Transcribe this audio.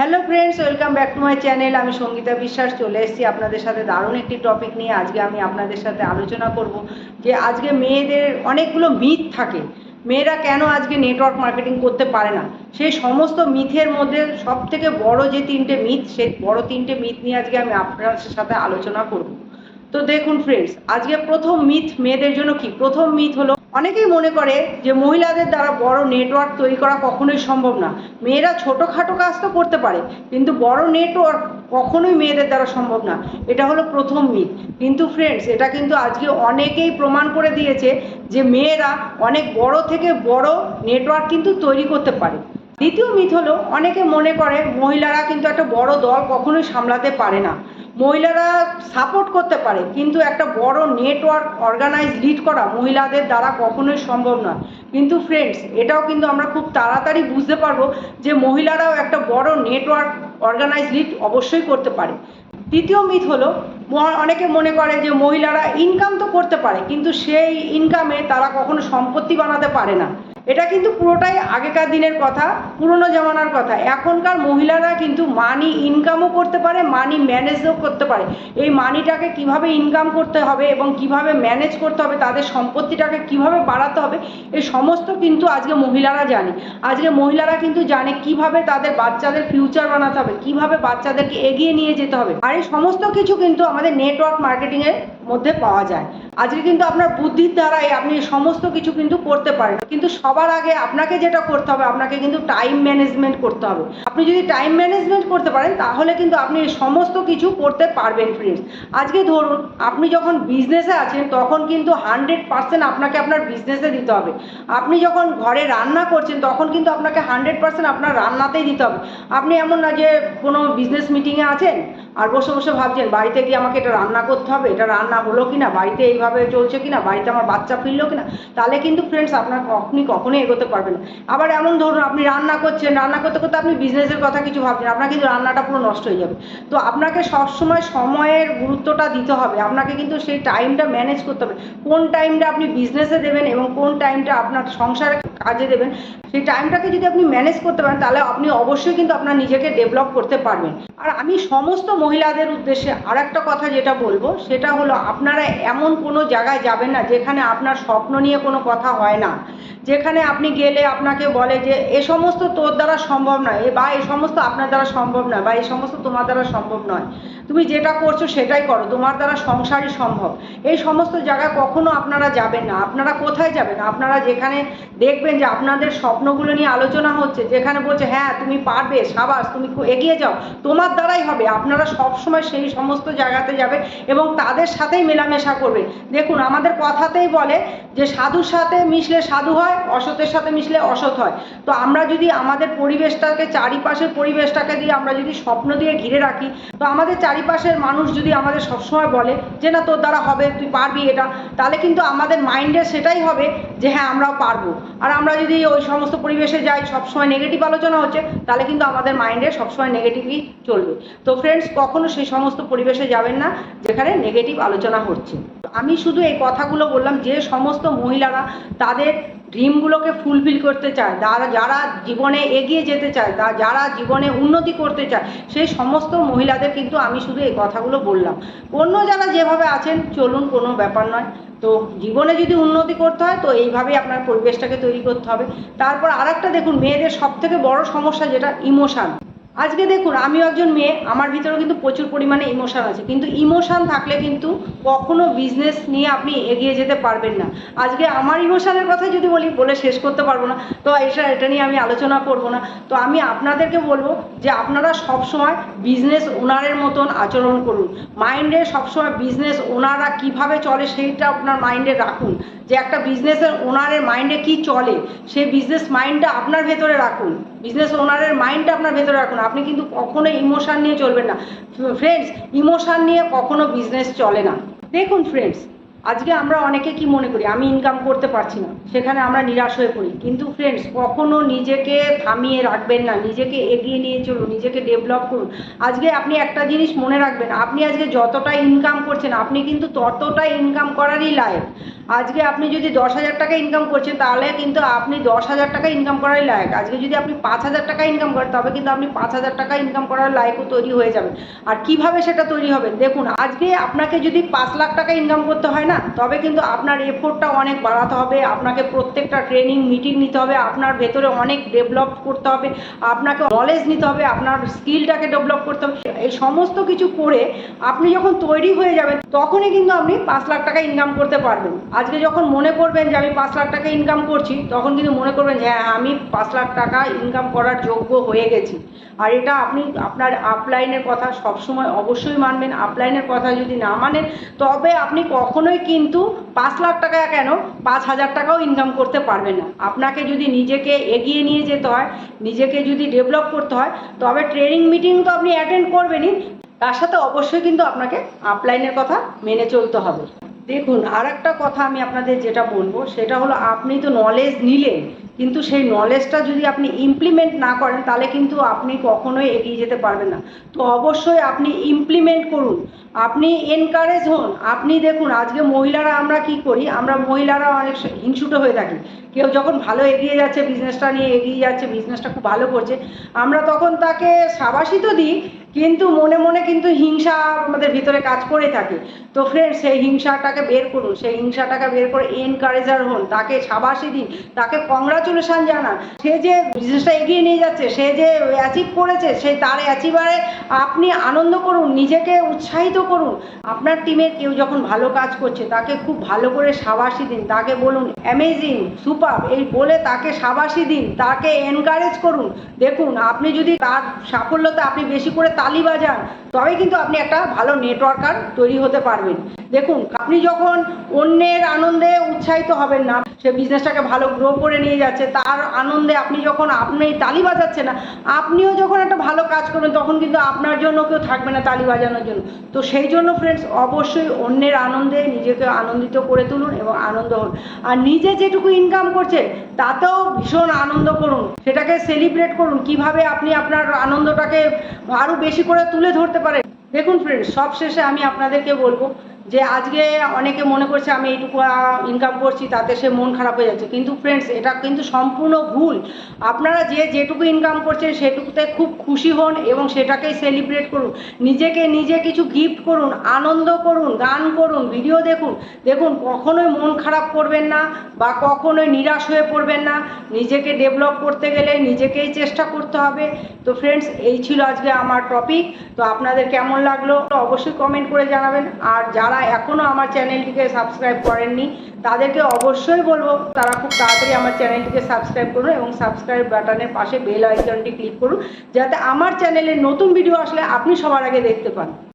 Hello friends welcome back to my channel আমি সঙ্গীতা বিশ্বাস চলে এসেছি আপনাদের সাথে দারুণ একটি টপিক নিয়ে। আজকে আমি আপনাদের সাথে আলোচনা করব যে আজকে মেয়েদের অনেকগুলো মিথ থাকে। মেয়েরা কেন আজকে নেটওয়ার্ক মার্কেটিং করতে পারে না? সেই সমস্ত মিথের মধ্যে সব থেকে বড় যে তিনটে মিথ সে বড় তিনটে মিথ নিয়ে আজকে আমি আপনার সাথে আলোচনা করব। তো দেখুন ফ্রেন্ডস আজকে প্রথম মিথ মেয়েদের জন্য কি? প্রথম মিথ হলো অনেকেই মনে করে যে মহিলাদের দ্বারা বড় নেটওয়ার্ক তৈরি করা কখনোই সম্ভব না। মেয়েরা ছোটোখাটো কাজ তো করতে পারে, কিন্তু বড় নেটওয়ার্ক কখনোই মেয়েদের দ্বারা সম্ভব না। এটা হলো প্রথম মিথ কিন্তু ফ্রেন্ডস এটা কিন্তু আজকে অনেকেই প্রমাণ করে দিয়েছে যে মেয়েরা অনেক বড় থেকে বড় নেটওয়ার্ক কিন্তু তৈরি করতে পারে। দ্বিতীয় মিথ হলো, অনেকে মনে করে মহিলারা কিন্তু একটা বড় দল কখনোই সামলাতে পারে না। মহিলারা সাপোর্ট করতে পারে, কিন্তু একটা বড় নেটওয়ার্ক অর্গানাইজ লিড করা মহিলাদের দ্বারা কখনোই সম্ভব নয় কিন্তু ফ্রেন্ডস এটাও কিন্তু আমরা খুব তাড়াতাড়ি বুঝতে পারব যে মহিলারাও একটা বড় নেটওয়ার্ক অর্গানাইজ লিড অবশ্যই করতে পারে। তৃতীয় মিথ হলো অনেকে মনে করে যে মহিলারা ইনকাম তো করতে পারে, কিন্তু সেই ইনকামে তারা কখনো সম্পত্তি বানাতে পারে না। এটা কিন্তু পুরোটাই আগেকার দিনের কথা, পুরনো জমানার কথা। এখনকার মহিলারা কিন্তু মানি ইনকামও করতে পারে মানি ম্যানেজও করতে পারে। এই মানিটাকে কীভাবে ইনকাম করতে হবে এবং কীভাবে ম্যানেজ করতে হবে, তাদের সম্পত্তিটাকে কীভাবে বাড়াতে হবে, এই সমস্ত কিন্তু আজকে মহিলারা জানে। আজকে মহিলারা কিন্তু জানে কীভাবে তাদের বাচ্চাদের ফিউচার বানাতে হবে, কীভাবে বাচ্চাদেরকে এগিয়ে নিয়ে যেতে হবে। আর এই সমস্ত কিছু কিন্তু আমাদের নেটওয়ার্ক মার্কেটিংয়ের মধ্যে পাওয়া যায়। আজকে কিন্তু আপনার বুদ্ধির দ্বারাই আপনি সমস্ত কিছু কিন্তু করতে পারেন। কিন্তু সবার আগে আপনাকে যেটা করতে হবে, আপনাকে কিন্তু টাইম ম্যানেজমেন্ট করতে হবে। আপনি যদি টাইম ম্যানেজমেন্ট করতে পারেন, তাহলে কিন্তু আপনি সমস্ত কিছু করতে পারবেন ফ্রেন্ডস আজকে ধরুন, আপনি যখন বিজনেসে আছেন, তখন কিন্তু হান্ড্রেড পার্সেন্ট আপনাকে আপনার বিজনেসে দিতে হবে। আপনি যখন ঘরে রান্না করছেন, তখন কিন্তু আপনাকে হান্ড্রেড পার্সেন্ট আপনার রান্নাতেই দিতে হবে। আপনি এমন না যে কোনো বিজনেস মিটিংয়ে আছেন? আর বসে বসে ভাবছেন, বাড়িতে গিয়ে আমাকে এটা রান্না করতে হবে, এটা রান্না হলো কি না বাড়িতে এইভাবে চলছে কি না বাড়িতে আমার বাচ্চা ফিরলো কি না তাহলে কিন্তু ফ্রেন্ডস আপনার আপনি কখনোই এগোতে পারবেন আবার এমন ধরুন, আপনি রান্না করছেন, রান্না করতে করতে আপনি বিজনেসের কথা কিছু ভাবছেন, আপনার কিন্তু রান্নাটা পুরো নষ্ট হয়ে যাবে। তো আপনাকে সবসময় সময়ের গুরুত্বটা দিতে হবে, আপনাকে কিন্তু সেই টাইমটা ম্যানেজ করতে হবে। কোন টাইমটা আপনি বিজনেসে দেবেন এবং কোন টাইমটা আপনার সংসারে কাজে দেবেন, সেই টাইমটাকে যদি আপনি ম্যানেজ করতে পারেন, তাহলে আপনি অবশ্যই কিন্তু আপনার নিজেকে ডেভেলপ করতে পারবেন। আর আমি সমস্ত মহিলাদের উদ্দেশ্যে আর একটা কথা যেটা বলব, সেটা হলো আপনারা এমন কোনো জায়গায় যাবেন না, যেখানে আপনার স্বপ্ন নিয়ে কোনো কথা হয় না। যেখানে আপনি গেলে আপনাকে বলে যে, এ সমস্ত তোর দ্বারা সম্ভব নয় এ- বা এ সমস্ত আপনার দ্বারা সম্ভব নয়, বা এই সমস্ত তোমার দ্বারা সম্ভব নয়। তুমি যেটা করছ সেটাই করো। তোমার দ্বারা সংসারই সম্ভব। এই সমস্ত জায়গায় কখনো আপনারা যাবেন না। আপনারা কোথায় যাবেন? আপনারা যেখানে দেখবেন যে আপনাদের স্বপ্নগুলো নিয়ে আলোচনা হচ্ছে, যেখানে বলছে হ্যাঁ তুমি পারবে, সাবাস, তুমি এগিয়ে যাও। তোমার দ্বারাই হবে। আপনারা সবসময় সেই সমস্ত জায়গাতে যাবেন এবং তাদের সাথেই মেলামেশা করবেন। দেখুন, আমাদের কথাতেই বলে যে সাধুর সাথে মিশলে সাধু হয়, অসতের সাথে মিশলে অসৎ হয়। তো আমরা যদি আমাদের পরিবেশটাকে, চারিপাশের পরিবেশটাকে দিয়ে আমরা যদি স্বপ্ন দিয়ে ঘিরে রাখি, তো আমাদের চারিপাশের মানুষ যদি আমাদের সবসময় বলে যে, না, তোর দ্বারা হবে, তুই পারবি এটা, তাহলে কিন্তু আমাদের মাইন্ডে সেটাই হবে যে হ্যাঁ আমরাও পারব। আর আমরা যদি ওই সমস্ত পরিবেশে যাই, সবসময় নেগেটিভ আলোচনা হচ্ছে, তাহলে কিন্তু আমাদের মাইন্ডে সবসময় নেগেটিভই চলবে। তো ফ্রেন্ডস কখনো সেই সমস্ত পরিবেশে যাবেন না, যেখানে নেগেটিভ আলোচনা হচ্ছে। আমি শুধু এই কথাগুলো বললাম, যে সমস্ত মহিলারা তাদের ড্রিমগুলোকে ফুলফিল করতে চায়, তারা যারা জীবনে এগিয়ে যেতে চায়, তা যারা জীবনে উন্নতি করতে চায়, সেই সমস্ত মহিলাদের কিন্তু আমি শুধু এই কথাগুলো বললাম। অন্য যারা যেভাবে আছেন, চলুন কোনো ব্যাপার নয়। তো জীবনে যদি উন্নতি করতে হয়, তো এইভাবেই আপনার পরিবেশটাকে তৈরি করতে হবে। তারপর আরেকটা দেখুন, মেয়েদের সব থেকে বড় সমস্যা যেটা ইমোশান আজকে দেখুন, আমিও একজন মেয়ে, আমার ভিতরেও কিন্তু প্রচুর পরিমাণে ইমোশান আছে। কিন্তু ইমোশান থাকলে কিন্তু কখনো বিজনেস নিয়ে আপনি এগিয়ে যেতে পারবেন না। আজকে আমার ইমোশানের কথা যদি বলি, বলে শেষ করতে পারব না। তো এটা এটা নিয়ে আমি আলোচনা করব না। তো আমি আপনাদেরকে বলব যে আপনারা সবসময় বিজনেস ওনারের মতন আচরণ করুন। মাইন্ডে সবসময় বিজনেস ওনারা কীভাবে চলে, সেইটা আপনার মাইন্ডে রাখুন। যে একটা বিজনেসের ওনারের মাইন্ডে কি চলে, সেই বিজনেস মাইন্ডটা আপনার ভেতরে রাখুন। বিজনেস ওনারের মাইন্ডটা আপনার ভেতরে রাখুন। আপনি কিন্তু কখনো ইমোশান নিয়ে চলবেন না। ফ্রেন্ডস ইমোশান নিয়ে কখনো বিজনেস চলে না। দেখুন ফ্রেন্ডস আজকে আমরা অনেকে কি মনে করি? আমি ইনকাম করতে পারছি না। সেখানে আমরা নিরাশ হয়ে পড়ি। কিন্তু ফ্রেন্ডস কখনো নিজেকে থামিয়ে রাখবেন না। নিজেকে এগিয়ে নিয়ে চলুন, নিজেকে ডেভেলপ করুন। আজকে আপনি একটা জিনিস মনে রাখবেন, আপনি আজকে যতটা ইনকাম করছেন, আপনি কিন্তু ততটা ইনকাম করারই লায়ক। আজকে আপনি যদি দশ হাজার টাকা ইনকাম করছেন, তাহলে কিন্তু আপনি দশ হাজার টাকা ইনকাম করারই লায়ক। আজকে যদি আপনি পাঁচ হাজার টাকা ইনকাম করেন, তবে কিন্তু আপনি পাঁচ হাজার টাকা ইনকাম করার লায়কও তৈরি হয়ে যাবেন। আর কীভাবে সেটা তৈরি হবে? দেখুন, আজকে আপনাকে যদি পাঁচ লাখ টাকা ইনকাম করতে হয় না, তবে কিন্তু আপনার এফোর্টটা অনেক বাড়াতে হবে, আপনাকে প্রত্যেকটা ট্রেনিং মিটিং নিতে হবে, আপনার ভেতরে অনেক ডেভেলপ করতে হবে, আপনাকে নলেজ নিতে হবে, আপনার স্কিলটাকে ডেভেলপ করতে হবে। এই সমস্ত কিছু করে আপনি যখন তৈরি হয়ে যাবেন, তখনই কিন্তু আপনি পাঁচ লাখ টাকা ইনকাম করতে পারবেন। আজকে যখন মনে করবেন যে আমি পাঁচ লাখ টাকা ইনকাম করছি, তখন কিন্তু মনে করবেন যে হ্যাঁ আমি পাঁচ লাখ টাকা ইনকাম করার যোগ্য হয়ে গেছি। আর এটা আপনি, আপনার আপলাইনের কথা সবসময় অবশ্যই মানবেন। আপলাইনের কথা যদি না মানেন, তবে আপনি কখনোই কিন্তু পাঁচ লাখ টাকা কেন, পাঁচ হাজার টাকাও ইনকাম করতে পারবে না। আপনাকে যদি নিজেকে এগিয়ে নিয়ে যেতে হয়, নিজেকে যদি ডেভেলপ করতে হয়, তবে ট্রেনিং মিটিং তো আপনি অ্যাটেন্ড করবেনই। তার সাথে অবশ্যই কিন্তু আপনাকে আপলাইনের কথা মেনে চলতে হবে। দেখুন আর কথা আমি আপনাদের যেটা বলব, সেটা হলো আপনি তো নলেজ নিলেন কিন্তু সেই নলেজটা যদি আপনি ইমপ্লিমেন্ট না করেন, তাহলে কিন্তু আপনি কখনোই এগিয়ে যেতে পারবেন না। তো অবশ্যই আপনি ইমপ্লিমেন্ট করুন। আপনি এনকারেজ হন। আপনি দেখুন, আজকে মহিলারা আমরা কি করি? আমরা মহিলারা অনেক হিংসুটে হয়ে থাকি। কেউ যখন ভালো এগিয়ে যাচ্ছে বিজনেসটা নিয়ে এগিয়ে যাচ্ছে বিজনেসটা খুব ভালো করছে, আমরা তখন তাকে সাবাসই তো দিই কিন্তু মনে মনে কিন্তু হিংসা আমাদের ভিতরে কাজ করে থাকে। তো ফ্রেন্ড সেই হিংসাটাকে বের করুন, সেই হিংসাটাকে বের করে এনকারেজার হন, তাকে সাবাসি দিন, তাকে কংগ্রাচুলেশন জানান। সে যে বিজনেসটা এগিয়ে নিয়ে যাচ্ছে, সে যে অ্যাচিভ করেছে সেই তার অ্যাচিভারে আপনি আনন্দ করুন, নিজেকে উৎসাহিত করুন। আপনার টিমের কেউ যখন ভালো কাজ করছে, তাকে খুব ভালো করে সাবাসি দিন, তাকে বলুন অ্যামেজিং সুপার এই বলে তাকে সাবাসি দিন, তাকে এনকারেজ করুন। দেখুন, আপনি যদি তার সাফল্যতা আপনি বেশি করে তালি বাজান তবে কিন্তু আপনি একটা ভালো নেটওয়ার্কার তৈরি হতে পারবেন। দেখুন, আপনি যখন অন্যের আনন্দে উৎসাহিত হবেন না, সে বিজনেসটাকে ভালো গ্রো করে নিয়ে যাচ্ছে, তার আনন্দে আপনি যখন আপনি তালি বাজাচ্ছেন না, আপনিও যখন একটা ভালো কাজ করবেন, তখন কিন্তু আপনার জন্য কেউ থাকবে না তালি বাজানোর জন্য। তো সেই জন্য ফ্রেন্ডস অবশ্যই অন্যের আনন্দে নিজেকে আনন্দিত করে তুলুন এবং আনন্দ হন। আর নিজে যেটুকু ইনকাম করছে, তাতেও ভীষণ আনন্দ করুন। সেটাকে সেলিব্রেট করুন। কীভাবে আপনি আপনার আনন্দটাকে আরও বেশি করে তুলে ধরতে পারে। দেখুন ফ্রেন্ড সব শেষে আমি আপনাদেরকে বলব যে আজকে অনেকে মনে করছে আমি এইটুকু ইনকাম করছি, তাতে সে মন খারাপ হয়ে যাচ্ছে। কিন্তু ফ্রেন্ডস এটা কিন্তু সম্পূর্ণ ভুল। আপনারা যে যেটুকু ইনকাম করছেন, সেটুকুতে খুব খুশি হন এবং সেটাকেই সেলিব্রেট করুন। নিজেকে নিজে কিছু গিফট করুন, আনন্দ করুন, গান করুন ভিডিও দেখুন। দেখুন, কখনোই মন খারাপ করবেন না বা কখনোই নিরাশ হয়ে পড়বেন না। নিজেকে ডেভেলপ করতে গেলে নিজেকেই চেষ্টা করতে হবে। তো ফ্রেন্ডস এই ছিল আজকে আমার টপিক তো আপনাদের কেমন লাগল, অবশ্যই কমেন্ট করে জানাবেন। আর যারা এখনও আমার চ্যানেলটিকে সাবস্ক্রাইব করেননি, তাদেরকে অবশ্যই বলব, তারা খুব তাড়াতাড়ি আমার চ্যানেলটিকে সাবস্ক্রাইব করুন এবং সাবস্ক্রাইব বাটনের পাশে বেল আইকনটি ক্লিক করুন, যাতে আমার চ্যানেলে নতুন ভিডিও আসলে আপনি সবার আগে দেখতে পান।